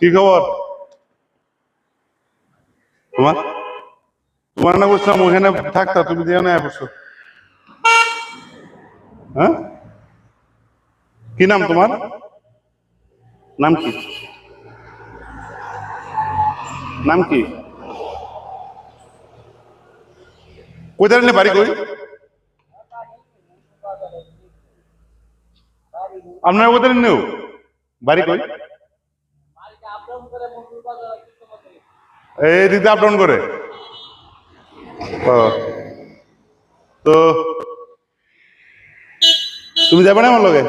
কি খবর? তোমার? তোমার না বলছিলাম ওখানে থাকতা তুমি দিয়ে না বসো। হ্যাঁ? কি নাম তোমার? নাম কি? নাম কি? কোথায় নিলে বাড়ি কই? আপনার কোথায় নেও বাড়ি কই? এই দিকে আপ ডাউন করে। তো তুমি যাবে না আমার লগে?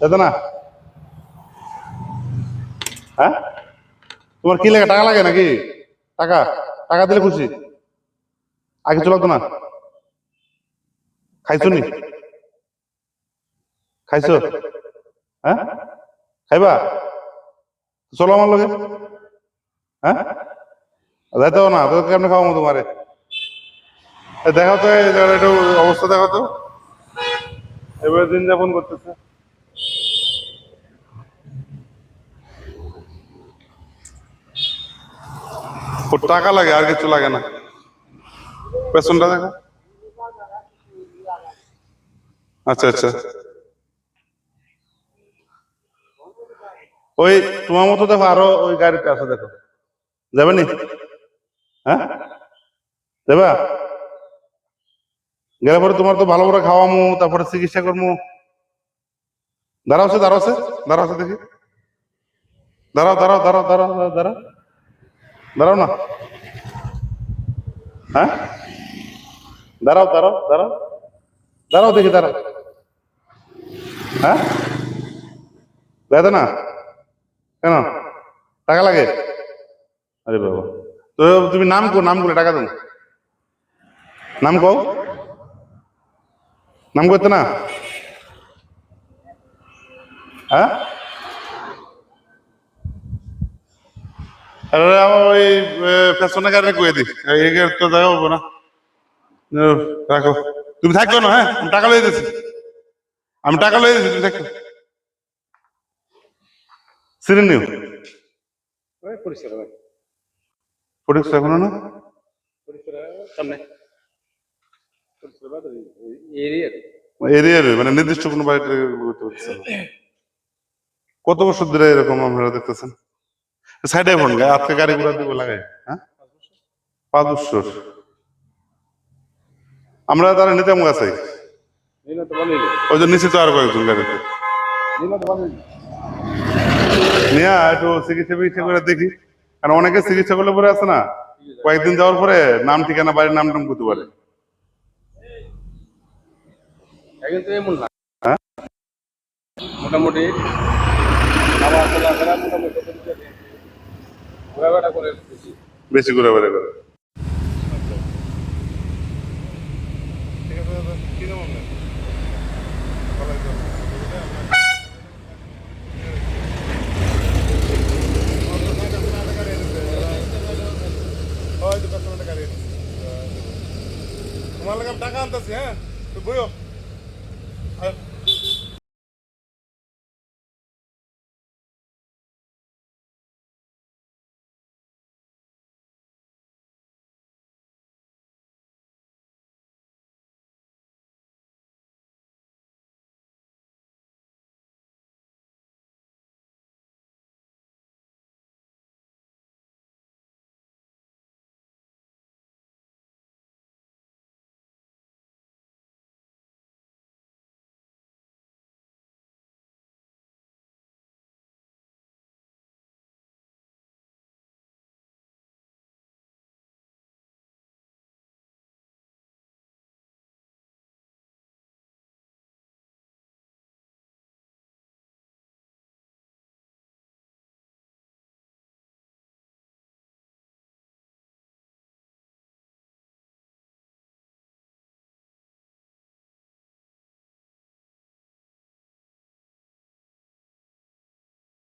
যেত না? হ্যাঁ? তোমার কি লাগে? টাকা লাগে নাকি? টাকা? টাকা দিলে খুশি। আগে চলাতো না? খাইছো নি? খাইছো? হ্যাঁ? খাইবা? চলো আমার লগে। হ্যাঁ? যাইতে হবে না, তোকে কেমনে খাওয়াবো তোমারে? এ, দেখাও তো একটু অবস্থা দেখো তো। এবার দিন যাপন করতেছে। ওর টাকা লাগে, আর কিছু লাগে না। পেছনটা দেখো। আচ্ছা আচ্ছা। ওই, তোমার মতো দেখো, আরও ওই গাড়িতে আছে, দেখো। যাবে নি? হ্যাঁ? যাবা? গেলে পরে তোমার তো ভালো করে খাওয়ামু, তারপরে চিকিৎসা করব দাঁড়াও সে দাঁড়াও সে, দাঁড়াও দেখি। দাঁড়াও দাঁড়াও দাঁড়াও দাঁড়াও দাঁড়াও দাঁড়াও। না। হ্যাঁ? দাঁড়াও দাঁড়াও দাঁড়াও। দাঁড়াও দেখি, দাঁড়াও। হ্যাঁ? দেখো না কেন? টাকা লাগে? আরে বাবা। তো তুমি নাম কো, নাম করে টাকা দেবো নাম কও। নাম করতে না? হ্যাঁ? আরে আমার ওই পেছনে গাড়ি কয়ে তো দেখা হব না। রাখো। তুমি থাকবে না হ্যাঁ? আমি টাকা লয়ে দিচ্ছি আমি টাকা লয়ে দিচ্ছি তুমি থাকো সিরিন নিও। পরিষ্কার ভাই এখনও না। এরিয়ার মানে নির্দিষ্ট কোনো করতে কত বছর ধরে এরকম আপনারা দেখতেছেন? সাইডে ফোন গায়ে আজকে গাড়ি ঘোড়া দিব লাগে হ্যাঁ? পাঁচ বছর। আমরা তারা নিতাম গাছে? তো ওই জন্য নিশ্চিত আরও কয়েকজন গাড়িতে। তো নিয়ে একটু চিকিৎসা ফিকিৎসা করে দেখি। কারণ অনেকে চিকিৎসা করলে পরে আছে না? কয়েকদিন যাওয়ার পরে নাম ঠিকানা বাড়ির নাম টাম করতে পারে হ্যাঁ? মোটামুটি বেশি ঘোরাফেরা করে। করে বেড়ে করে তোমার লাগে টাকা আনতেছি হ্যাঁ? তুই বইও।